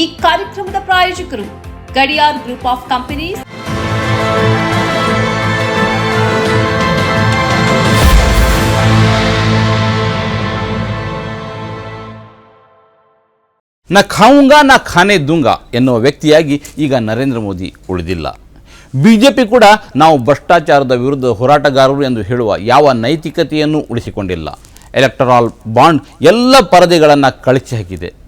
ಈ ಕಾರ್ಯಕ್ರಮದ ಪ್ರಾಯೋಜಕರು ಗಡಿಯಾರ್ ಗ್ರೂಪ್ ಆಫ್ ಕಂಪನೀಸ್. ನ ಖಾವುಂಗ, ನ ಖಾನೆ ದುಂಗ ಎನ್ನುವ ವ್ಯಕ್ತಿಯಾಗಿ ಈಗ ನರೇಂದ್ರ ಮೋದಿ ಉಳಿದಿಲ್ಲ. ಬಿಜೆಪಿ ಕೂಡ ನಾವು ಭ್ರಷ್ಟಾಚಾರದ ವಿರುದ್ಧ ಹೋರಾಟಗಾರರು ಎಂದು ಹೇಳುವ ಯಾವ ನೈತಿಕತೆಯನ್ನು ಉಳಿಸಿಕೊಂಡಿಲ್ಲ. ಎಲೆಕ್ಟ್ರಾಲ್ ಬಾಂಡ್ ಎಲ್ಲ ಪರದೆಗಳನ್ನು ಕಳಚಿ ಹಾಕಿದೆ.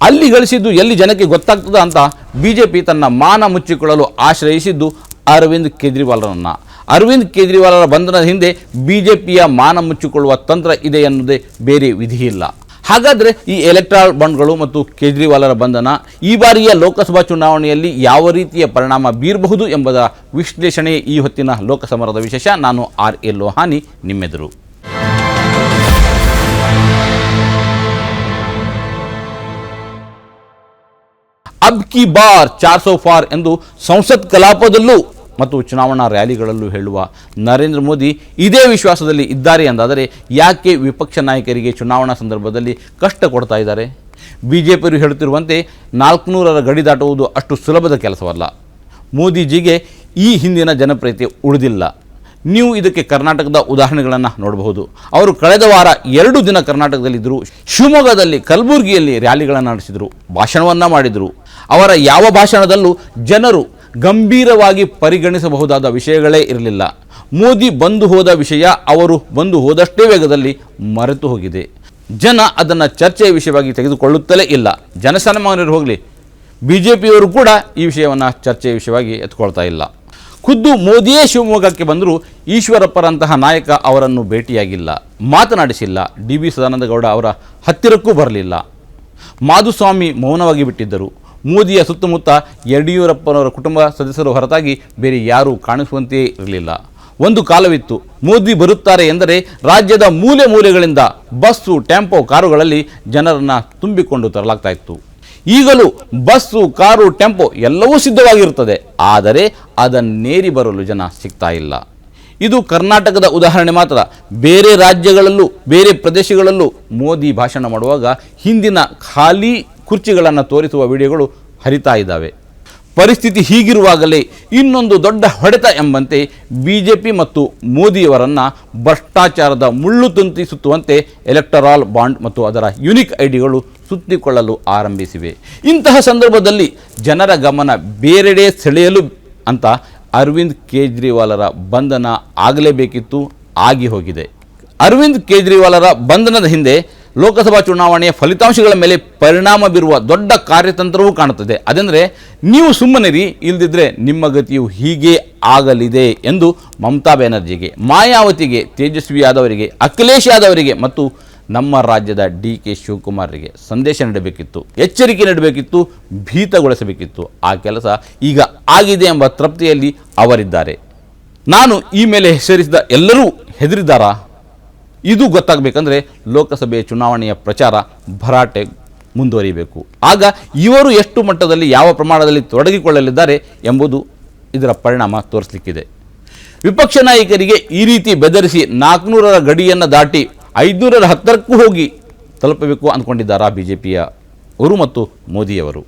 ಅಲ್ಲಿ ಗಳಿಸಿದ್ದು ಎಲ್ಲಿ ಜನಕ್ಕೆ ಗೊತ್ತಾಗ್ತದ ಅಂತ ಬಿಜೆಪಿ ತನ್ನ ಮಾನ ಮುಚ್ಚಿಕೊಳ್ಳಲು ಆಶ್ರಯಿಸಿದ್ದು ಅರವಿಂದ್ ಕೇಜ್ರಿವಾಲ್ರನ್ನು. ಅರವಿಂದ್ ಕೇಜ್ರಿವಾಲರ ಬಂಧನದ ಹಿಂದೆ ಬಿಜೆಪಿಯ ಮಾನ ಮುಚ್ಚಿಕೊಳ್ಳುವ ತಂತ್ರ ಇದೆ ಎನ್ನುವುದೇ ಬೇರೆ ವಿಧಿಯಿಲ್ಲ. ಹಾಗಾದರೆ ಈ ಎಲೆಕ್ಟ್ರಾಲ್ ಬಾಂಡ್ಗಳು ಮತ್ತು ಕೇಜ್ರಿವಾಲರ ಬಂಧನ ಈ ಬಾರಿಯ ಲೋಕಸಭಾ ಚುನಾವಣೆಯಲ್ಲಿ ಯಾವ ರೀತಿಯ ಪರಿಣಾಮ ಬೀರಬಹುದು ಎಂಬುದರ ವಿಶ್ಲೇಷಣೆ ಈ ಹೊತ್ತಿನ ಲೋಕಸಮರದ ವಿಶೇಷ. ನಾನು ಆರ್ ಎ ಲೋಹಾನಿ, ನಿಮ್ಮೆದುರು. ಅಬ್ ಕಿ ಬಾರ್ ಚಾರ್ ಸೋ ಫಾರ್ ಎಂದು ಸಂಸತ್ ಕಲಾಪದಲ್ಲೂ ಮತ್ತು ಚುನಾವಣಾ ರ್ಯಾಲಿಗಳಲ್ಲೂ ಹೇಳುವ ನರೇಂದ್ರ ಮೋದಿ ಇದೇ ವಿಶ್ವಾಸದಲ್ಲಿ ಇದ್ದಾರೆ ಎಂದಾದರೆ ಯಾಕೆ ವಿಪಕ್ಷ ನಾಯಕರಿಗೆ ಚುನಾವಣಾ ಸಂದರ್ಭದಲ್ಲಿ ಕಷ್ಟ ಕೊಡ್ತಾ ಇದ್ದಾರೆ? ಬಿ ಜೆ ಪಿಯವರು ಹೇಳುತ್ತಿರುವಂತೆ ನಾಲ್ಕುನೂರರ ಗಡಿ ದಾಟುವುದು ಅಷ್ಟು ಸುಲಭದ ಕೆಲಸವಲ್ಲ. ಮೋದಿಜಿಗೆ ಈ ಹಿಂದಿನ ಜನಪ್ರಿಯತೆ ಉಳಿದಿಲ್ಲ. ನೀವು ಇದಕ್ಕೆ ಕರ್ನಾಟಕದ ಉದಾಹರಣೆಗಳನ್ನು ನೋಡಬಹುದು. ಅವರು ಕಳೆದ ವಾರ ಎರಡು ದಿನ ಕರ್ನಾಟಕದಲ್ಲಿದ್ದರು. ಶಿವಮೊಗ್ಗದಲ್ಲಿ ಕಲಬುರಗಿಯಲ್ಲಿ ರ್ಯಾಲಿಗಳನ್ನು ನಡೆಸಿದರು. ಭಾಷಣವನ್ನು ಮಾಡಿದರು. ಅವರ ಯಾವ ಭಾಷಣದಲ್ಲೂ ಜನರು ಗಂಭೀರವಾಗಿ ಪರಿಗಣಿಸಬಹುದಾದ ವಿಷಯಗಳೇ ಇರಲಿಲ್ಲ. ಮೋದಿ ಬಂದು ಹೋದ ವಿಷಯ ಅವರು ಬಂದು ಹೋದಷ್ಟೇ ವೇಗದಲ್ಲಿ ಮರೆತು ಹೋಗಿದೆ. ಜನ ಅದನ್ನು ಚರ್ಚೆಯ ವಿಷಯವಾಗಿ ತೆಗೆದುಕೊಳ್ಳುತ್ತಲೇ ಇಲ್ಲ. ಜನಸಾಮಾನ್ಯರು ಹೋಗಲಿ ಬಿ ಜೆ ಪಿಯವರು ಕೂಡ ಈ ವಿಷಯವನ್ನು ಚರ್ಚೆಯ ವಿಷಯವಾಗಿ ಎತ್ಕೊಳ್ತಾ ಇಲ್ಲ. ಖುದ್ದು ಮೋದಿಯೇ ಶಿವಮೊಗ್ಗಕ್ಕೆ ಬಂದರೂ ಈಶ್ವರಪ್ಪರಂತಹ ನಾಯಕ ಅವರನ್ನು ಭೇಟಿಯಾಗಿಲ್ಲ, ಮಾತನಾಡಿಸಿಲ್ಲ. ಡಿ ಬಿ ಸದಾನಂದಗೌಡ ಅವರ ಹತ್ತಿರಕ್ಕೂ ಬರಲಿಲ್ಲ. ಮಾಧುಸ್ವಾಮಿ ಮೌನವಾಗಿ ಬಿಟ್ಟಿದ್ದರು. ಮೋದಿಯ ಸುತ್ತಮುತ್ತ ಯಡಿಯೂರಪ್ಪನವರ ಕುಟುಂಬ ಸದಸ್ಯರು ಹೊರತಾಗಿ ಬೇರೆ ಯಾರೂ ಕಾಣಿಸುವಂತೆಯೇ ಇರಲಿಲ್ಲ. ಒಂದು ಕಾಲವಿತ್ತು. ಮೋದಿ ಬರುತ್ತಾರೆ ಎಂದರೆ ರಾಜ್ಯದ ಮೂಲೆ ಮೂಲೆಗಳಿಂದ ಬಸ್ಸು, ಟೆಂಪೋ, ಕಾರುಗಳಲ್ಲಿ ಜನರನ್ನು ತುಂಬಿಕೊಂಡು ತರಲಾಗ್ತಾ ಇತ್ತು. ಈಗಲೂ ಬಸ್ಸು, ಕಾರು, ಟೆಂಪೋ ಎಲ್ಲವೂ ಸಿದ್ಧವಾಗಿರುತ್ತದೆ. ಆದರೆ ಅದನ್ನೇರಿ ಬರಲು ಜನ ಸಿಗ್ತಾ ಇಲ್ಲ. ಇದು ಕರ್ನಾಟಕದ ಉದಾಹರಣೆ ಮಾತ್ರ. ಬೇರೆ ರಾಜ್ಯಗಳಲ್ಲೂ, ಬೇರೆ ಪ್ರದೇಶಗಳಲ್ಲೂ ಮೋದಿ ಭಾಷಣ ಮಾಡುವಾಗ ಹಿಂದಿನ ಖಾಲಿ ಕುರ್ಚಿಗಳನ್ನು ತೋರಿಸುವ ವಿಡಿಯೋಗಳು ಹರಿತಾ ಇದ್ದಾವೆ. ಪರಿಸ್ಥಿತಿ ಹೀಗಿರುವಾಗಲೇ ಇನ್ನೊಂದು ದೊಡ್ಡ ಹೊಡೆತ ಎಂಬಂತೆ ಬಿ ಜೆ ಪಿ ಮತ್ತು ಮೋದಿಯವರನ್ನು ಭ್ರಷ್ಟಾಚಾರದ ಮುಳ್ಳು ತಂತಿ ಸುತ್ತುವಂತೆ ಎಲೆಕ್ಟರಾಲ್ ಬಾಂಡ್ ಮತ್ತು ಅದರ ಯುನಿಕ್ ಐಡಿಗಳು ಸುತ್ತಿಕೊಳ್ಳಲು ಆರಂಭಿಸಿವೆ. ಇಂತಹ ಸಂದರ್ಭದಲ್ಲಿ ಜನರ ಗಮನ ಬೇರೆಡೆ ಸೆಳೆಯಲು ಅಂತ ಅರವಿಂದ್ ಕೇಜ್ರಿವಾಲರ ಬಂಧನ ಆಗಲೇಬೇಕಿತ್ತು, ಆಗಿ ಹೋಗಿದೆ. ಅರವಿಂದ್ ಕೇಜ್ರಿವಾಲರ ಬಂಧನದ ಹಿಂದೆ ಲೋಕಸಭಾ ಚುನಾವಣೆಯ ಫಲಿತಾಂಶಗಳ ಮೇಲೆ ಪರಿಣಾಮ ಬೀರುವ ದೊಡ್ಡ ಕಾರ್ಯತಂತ್ರವೂ ಕಾಣುತ್ತದೆ. ಅದೆಂದರೆ ನೀವು ಸುಮ್ಮನಿರಿ ಇಲ್ಲದಿದ್ದರೆ ನಿಮ್ಮ ಗತಿಯು ಹೀಗೆ ಆಗಲಿದೆ ಎಂದು ಮಮತಾ ಬ್ಯಾನರ್ಜಿಗೆ, ಮಾಯಾವತಿಗೆ, ತೇಜಸ್ವಿ ಯಾದವರಿಗೆ, ಅಖಿಲೇಶ್ ಯಾದವರಿಗೆ ಮತ್ತು ನಮ್ಮ ರಾಜ್ಯದ ಡಿ ಕೆ ಶಿವಕುಮಾರ್ರಿಗೆ ಸಂದೇಶ ನೀಡಬೇಕಿತ್ತು, ಎಚ್ಚರಿಕೆ ನೀಡಬೇಕಿತ್ತು, ಭೀತಗೊಳಿಸಬೇಕಿತ್ತು. ಆ ಕೆಲಸ ಈಗ ಆಗಿದೆ ಎಂಬ ತೃಪ್ತಿಯಲ್ಲಿ ಅವರಿದ್ದಾರೆ. ನಾನು ಈ ಮೇಲೆ ಹೆಸರಿಸಿದ ಎಲ್ಲರೂ ಹೆದರಿದ್ದಾರಾ? ಇದು ಗೊತ್ತಾಗಬೇಕಂದ್ರೆ ಲೋಕಸಭೆ ಚುನಾವಣೆಯ ಪ್ರಚಾರ ಭರಾಟೆ ಮುಂದುವರಿಯಬೇಕು ಆಗ ಇವರು ಎಷ್ಟು ಮಟ್ಟದಲ್ಲಿ ಯಾವ ಪ್ರಮಾಣದಲ್ಲಿ ತೊಡಗಿಕೊಳ್ಳಲಿದ್ದಾರೆ ಎಂಬುದು ಇದರ ಪರಿಣಾಮ ತೋರಿಸಲಿಕ್ಕಿದೆ. ವಿಪಕ್ಷ ನಾಯಕರಿಗೆ ಈ ರೀತಿ ಬೆದರಿಸಿ ನಾಲ್ಕುನೂರರ ಗಡಿಯನ್ನು ದಾಟಿ ಐದುನೂರರ ಹತ್ತರಕ್ಕೂ ಹೋಗಿ ತಲುಪಬೇಕು ಅಂದ್ಕೊಂಡಿದ್ದಾರಾ ಬಿ ಜೆ ಪಿಯ ಮತ್ತು ಮೋದಿಯವರು.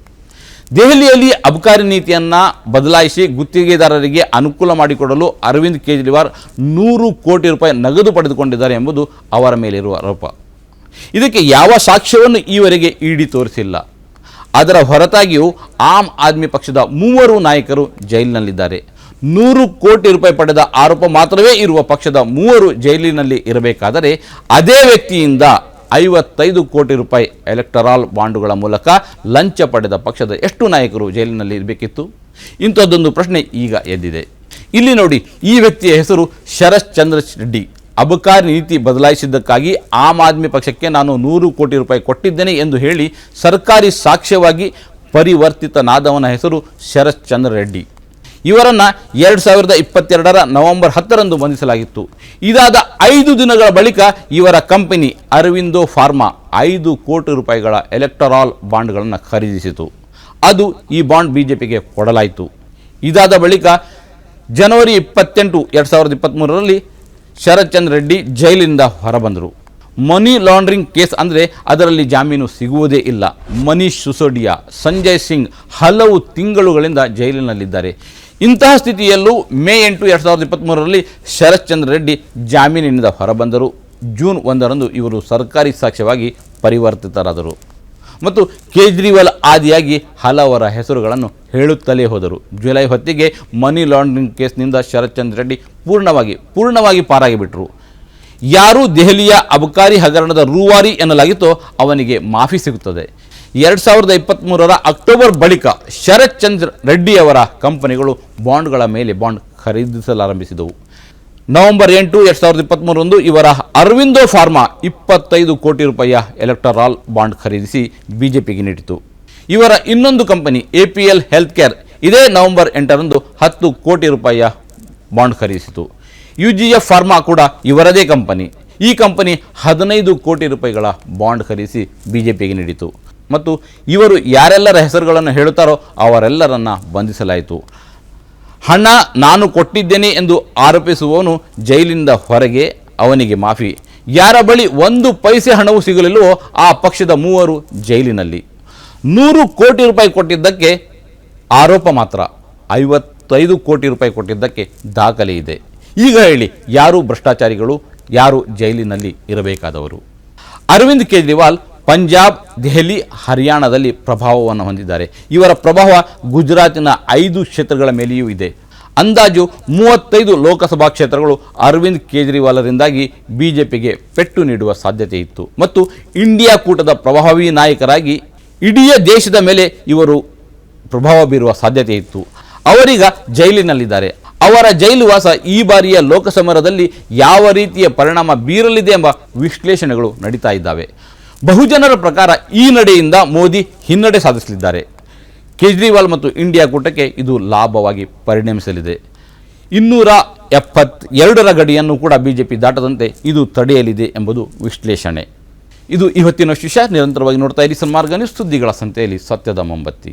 ದೆಹಲಿಯಲ್ಲಿ ಅಬಕಾರಿ ನೀತಿಯನ್ನು ಬದಲಾಯಿಸಿ ಗುತ್ತಿಗೆದಾರರಿಗೆ ಅನುಕೂಲ ಮಾಡಿಕೊಡಲು ಅರವಿಂದ್ ಕೇಜ್ರಿವಾಲ್ ನೂರು ಕೋಟಿ ರೂಪಾಯಿ ನಗದು ಪಡೆದುಕೊಂಡಿದ್ದಾರೆ ಎಂಬುದು ಅವರ ಮೇಲಿರುವ ಆರೋಪ. ಇದಕ್ಕೆ ಯಾವ ಸಾಕ್ಷ್ಯವನ್ನು ಈವರೆಗೆ ಇಡಿ ತೋರಿಸಿಲ್ಲ. ಅದರ ಹೊರತಾಗಿಯೂ ಆಮ್ ಆದ್ಮಿ ಪಕ್ಷದ ಮೂವರು ನಾಯಕರು ಜೈಲಿನಲ್ಲಿದ್ದಾರೆ. ನೂರು ಕೋಟಿ ರೂಪಾಯಿ ಪಡೆದ ಆರೋಪ ಮಾತ್ರವೇ ಇರುವ ಪಕ್ಷದ ಮೂವರು ಜೈಲಿನಲ್ಲಿ ಇರಬೇಕಾದರೆ ಅದೇ ವ್ಯಕ್ತಿಯಿಂದ ಐವತ್ತೈದು ಕೋಟಿ ರೂಪಾಯಿ ಎಲೆಕ್ಟರಾಲ್ ಬಾಂಡುಗಳ ಮೂಲಕ ಲಂಚ ಪಡೆದ ಪಕ್ಷದ ಎಷ್ಟು ನಾಯಕರು ಜೈಲಿನಲ್ಲಿ ಇರಬೇಕಿತ್ತು? ಇಂಥದ್ದೊಂದು ಪ್ರಶ್ನೆ ಈಗ ಎದ್ದಿದೆ. ಇಲ್ಲಿ ನೋಡಿ, ಈ ವ್ಯಕ್ತಿಯ ಹೆಸರು ಶರತ್ ಚಂದ್ರ ರೆಡ್ಡಿ. ಅಬಕಾರಿ ನೀತಿ ಬದಲಾಯಿಸಿದ್ದಕ್ಕಾಗಿ ಆಮ್ ಆದ್ಮಿ ಪಕ್ಷಕ್ಕೆ ನಾನು ನೂರು ಕೋಟಿ ರೂಪಾಯಿ ಕೊಟ್ಟಿದ್ದೇನೆ ಎಂದು ಹೇಳಿ ಸರ್ಕಾರಿ ಸಾಕ್ಷ್ಯವಾಗಿ ಪರಿವರ್ತಿತನಾದವನ ಹೆಸರು ಶರತ್ ಚಂದ್ರ ರೆಡ್ಡಿ. ಇವರನ್ನು ಎರಡು ಸಾವಿರದ ಇಪ್ಪತ್ತೆರಡರ ನವೆಂಬರ್ ಹತ್ತರಂದು ಬಂಧಿಸಲಾಗಿತ್ತು. ಇದಾದ ಐದು ದಿನಗಳ ಬಳಿಕ ಇವರ ಕಂಪನಿ ಅರವಿಂದೋ ಫಾರ್ಮಾ ಐದು ಕೋಟಿ ರೂಪಾಯಿಗಳ ಎಲೆಕ್ಟರಾಲ್ ಬಾಂಡ್ಗಳನ್ನು ಖರೀದಿಸಿತು. ಅದು ಈ ಬಾಂಡ್ ಬಿ ಜೆ ಪಿಗೆ ಕೊಡಲಾಯಿತು. ಇದಾದ ಬಳಿಕ ಜನವರಿ ಇಪ್ಪತ್ತೆಂಟು ಎರಡು ಸಾವಿರದ ಇಪ್ಪತ್ತ್ಮೂರರಲ್ಲಿ ಶರತ್ ಚಂದ್ರ ರೆಡ್ಡಿ ಜೈಲಿನಿಂದ ಹೊರಬಂದರು. ಮನಿ ಲಾಂಡ್ರಿಂಗ್ ಕೇಸ್ ಅಂದರೆ ಅದರಲ್ಲಿ ಜಾಮೀನು ಸಿಗುವುದೇ ಇಲ್ಲ. ಮನೀಶ್ ಸಿಸೋಡಿಯಾ, ಸಂಜಯ್ ಸಿಂಗ್ ಹಲವು ತಿಂಗಳುಗಳಿಂದ ಜೈಲಿನಲ್ಲಿದ್ದಾರೆ. ಇಂತಹ ಸ್ಥಿತಿಯಲ್ಲೂ ಮೇ ಎಂಟು ಎರಡು ಸಾವಿರದ ಇಪ್ಪತ್ತ್ಮೂರರಲ್ಲಿ ಶರತ್ ಚಂದ್ರ ರೆಡ್ಡಿ ಜಾಮೀನಿನಿಂದ ಹೊರಬಂದರು. ಜೂನ್ ಒಂದರಂದು ಇವರು ಸರ್ಕಾರಿ ಸಾಕ್ಷ್ಯವಾಗಿ ಪರಿವರ್ತಿತರಾದರು. ಮತ್ತು ಕೇಜ್ರಿವಾಲ್ ಆದಿಯಾಗಿ ಹಲವರ ಹೆಸರುಗಳನ್ನು ಹೇಳುತ್ತಲೇ ಹೋದರು. ಜುಲೈ ಹೊತ್ತಿಗೆ ಮನಿ ಲಾಂಡ್ರಿಂಗ್ ಕೇಸ್ನಿಂದ ಶರತ್ ಚಂದ್ರ ರೆಡ್ಡಿ ಪೂರ್ಣವಾಗಿ ಪೂರ್ಣವಾಗಿ ಪಾರಾಗಿಬಿಟ್ರು. ಯಾರು ದೆಹಲಿಯ ಅಬಕಾರಿ ಹಗರಣದ ರೂವಾರಿ ಎನ್ನಲಾಗಿತ್ತೋ, ಅವನಿಗೆ ಮಾಫಿ ಸಿಗುತ್ತದೆ. ಎರಡು ಸಾವಿರದ ಇಪ್ಪತ್ತ್ಮೂರರ ಅಕ್ಟೋಬರ್ ಬಳಿಕ ಶರತ್ ಚಂದ್ರ ರೆಡ್ಡಿಯವರ ಕಂಪನಿಗಳು ಬಾಂಡ್ಗಳ ಮೇಲೆ ಬಾಂಡ್ ಖರೀದಿಸಲಾರಂಭಿಸಿದವು. ನವೆಂಬರ್ ಎಂಟು ಎರಡು ಸಾವಿರದ ಇಪ್ಪತ್ತ್ಮೂರರಂದು ಇವರ ಅರವಿಂದೋ ಫಾರ್ಮಾ ಇಪ್ಪತ್ತೈದು ಕೋಟಿ ರೂಪಾಯಿಯ ಎಲೆಕ್ಟರಾಲ್ ಬಾಂಡ್ ಖರೀದಿಸಿ ಬಿಜೆಪಿಗೆ ನೀಡಿತು ಇವರ ಇನ್ನೊಂದು company A P L health care ಇದೇ ನವೆಂಬರ್ ಎಂಟರಂದು ಹತ್ತು ಕೋಟಿ ರೂಪಾಯಿಯ ಬಾಂಡ್ ಖರೀದಿಸಿತು. ಯು ಜಿ ಎಫ್ ಫಾರ್ಮಾ ಕೂಡ ಇವರದೇ ಕಂಪನಿ. ಈ ಕಂಪನಿ ಹದಿನೈದು ಕೋಟಿ ರೂಪಾಯಿಗಳ ಬಾಂಡ್ ಖರೀದಿಸಿ ಬಿ ಜೆ ಪಿಗೆ ನೀಡಿತು. ಮತ್ತು ಇವರು ಯಾರೆಲ್ಲರ ಹೆಸರುಗಳನ್ನು ಹೇಳುತ್ತಾರೋ ಅವರೆಲ್ಲರನ್ನು ಬಂಧಿಸಲಾಯಿತು. ಹಣ ನಾನು ಕೊಟ್ಟಿದ್ದೇನೆ ಎಂದು ಆರೋಪಿಸುವವನು ಜೈಲಿನಿಂದ ಹೊರಗೆ ಅವನಿಗೆ ಮಾಫಿ. ಯಾರ ಬಳಿ ಒಂದು ಪೈಸೆ ಹಣವೂ ಸಿಗಲಿಲ್ಲವೋ ಆ ಪಕ್ಷದ ಮೂವರು ಜೈಲಿನಲ್ಲಿ. ನೂರು ಕೋಟಿ ರೂಪಾಯಿ ಕೊಟ್ಟಿದ್ದಕ್ಕೆ ಆರೋಪ ಮಾತ್ರ. ಐವತ್ತೈದು ಕೋಟಿ ರೂಪಾಯಿ ಕೊಟ್ಟಿದ್ದಕ್ಕೆ ದಾಖಲೆ ಇದೆ. ಈಗ ಹೇಳಿ, ಯಾರು ಭ್ರಷ್ಟಾಚಾರಿಗಳು, ಯಾರು ಜೈಲಿನಲ್ಲಿ ಇರಬೇಕಾದವರು? ಅರವಿಂದ್ ಕೇಜ್ರಿವಾಲ್ ಪಂಜಾಬ್, ದೆಹಲಿ, ಹರಿಯಾಣದಲ್ಲಿ ಪ್ರಭಾವವನ್ನು ಹೊಂದಿದ್ದಾರೆ. ಇವರ ಪ್ರಭಾವ ಗುಜರಾತಿನ ಐದು ಕ್ಷೇತ್ರಗಳ ಮೇಲೆಯೂ ಇದೆ. ಅಂದಾಜು ಮೂವತ್ತೈದು ಲೋಕಸಭಾ ಕ್ಷೇತ್ರಗಳು ಅರವಿಂದ್ ಕೇಜ್ರಿವಾಲರಿಂದಾಗಿ ಬಿಜೆಪಿಗೆ ಪೆಟ್ಟು ನೀಡುವ ಸಾಧ್ಯತೆ ಇತ್ತು. ಮತ್ತು ಇಂಡಿಯಾ ಕೂಟದ ಪ್ರಭಾವಿ ನಾಯಕರಾಗಿ ಇಡೀ ದೇಶದ ಮೇಲೆ ಇವರು ಪ್ರಭಾವ ಬೀರುವ ಸಾಧ್ಯತೆ ಇತ್ತು. ಅವರೀಗ ಜೈಲಿನಲ್ಲಿದ್ದಾರೆ. ಅವರ ಜೈಲುವಾಸ ಈ ಬಾರಿಯ ಲೋಕಸಮರದಲ್ಲಿ ಯಾವ ರೀತಿಯ ಪರಿಣಾಮ ಬೀರಲಿದೆ ಎಂಬ ವಿಶ್ಲೇಷಣೆಗಳು ನಡೀತಾ ಇದ್ದಾವೆ. ಬಹುಜನರ ಪ್ರಕಾರ ಈ ನಡೆಯಿಂದ ಮೋದಿ ಹಿನ್ನಡೆ ಸಾಧಿಸಲಿದ್ದಾರೆ. ಕೇಜ್ರಿವಾಲ್ ಮತ್ತು ಇಂಡಿಯಾ ಕೂಟಕ್ಕೆ ಇದು ಲಾಭವಾಗಿ ಪರಿಣಮಿಸಲಿದೆ. ಇನ್ನೂರ ಎಪ್ಪತ್ತೆರಡರ ಗಡಿಯನ್ನು ಕೂಡ ಬಿಜೆಪಿ ದಾಟದಂತೆ ಇದು ತಡೆಯಲಿದೆ ಎಂಬುದು ವಿಶ್ಲೇಷಣೆ. ಇದು ಇವತ್ತಿನ ಶಿಷ್ಯ ನಿರಂತರವಾಗಿ ನೋಡ್ತಾ ಇರಿ ಸನ್ಮಾರ್ಗ ನ್ಯೂಸ್ ಸುದ್ದಿಗಳ ಸಂತೆಯಲ್ಲಿ ಸತ್ಯದ ಮೊಂಬತ್ತಿ.